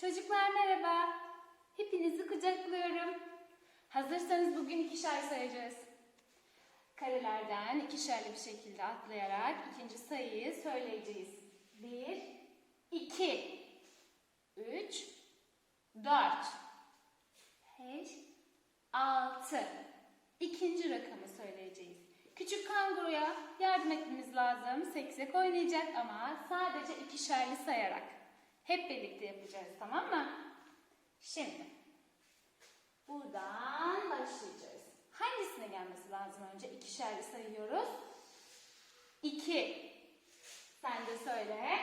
Çocuklar merhaba. Hepinizi kucaklıyorum. Hazırsanız bugün ikişer sayacağız. Karelerden ikişerli bir şekilde atlayarak ikinci sayıyı söyleyeceğiz. Bir, iki, üç, dört, beş, altı. İkinci rakamı söyleyeceğiz. Küçük kanguruya yardım etmemiz lazım. Seksek oynayacak ama sadece ikişerli sayarak. Hep birlikte yapacağız tamam mı? Şimdi buradan başlayacağız. Hangisine gelmesi lazım önce? İkişerli sayıyoruz. İki. Sen de söyle.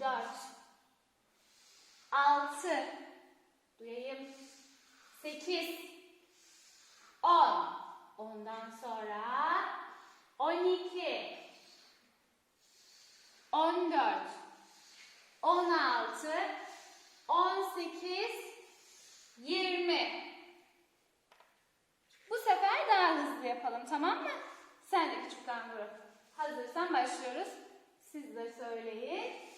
Dört. Altı. Duyayım. Sekiz. On. Ondan sonra on iki. On dört. 16, 18, 20. Bu sefer daha hızlı yapalım tamam mı? Sen de küçük kanguru. Hazırsan başlıyoruz. Siz de söyleyin.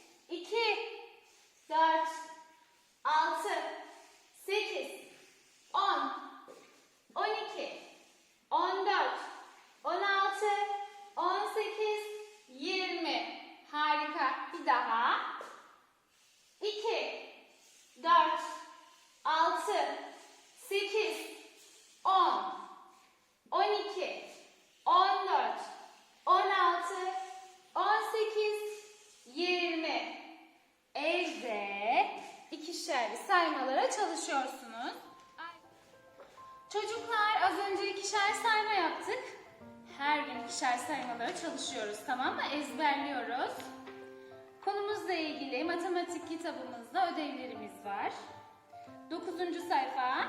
İkişerli saymalara çalışıyorsunuz. Çocuklar az önce ikişer sayma yaptık. Her gün ikişer saymalara çalışıyoruz tamam mı? Ezberliyoruz. Konumuzla ilgili matematik kitabımızda ödevlerimiz var. Dokuzuncu sayfa.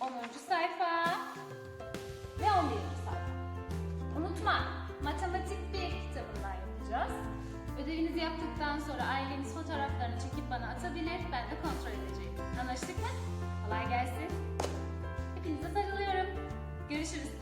Onuncu sayfa. Ve on birinci sayfa. Unutma, matematik bir kitabından yapacağız. Ödevinizi yaptıktan sonra aileniz fotoğraflarını çekip bana atabilir, ben de kontrol edeceğim. Anlaştık mı? Kolay gelsin. Hepinize sarılıyorum. Görüşürüz.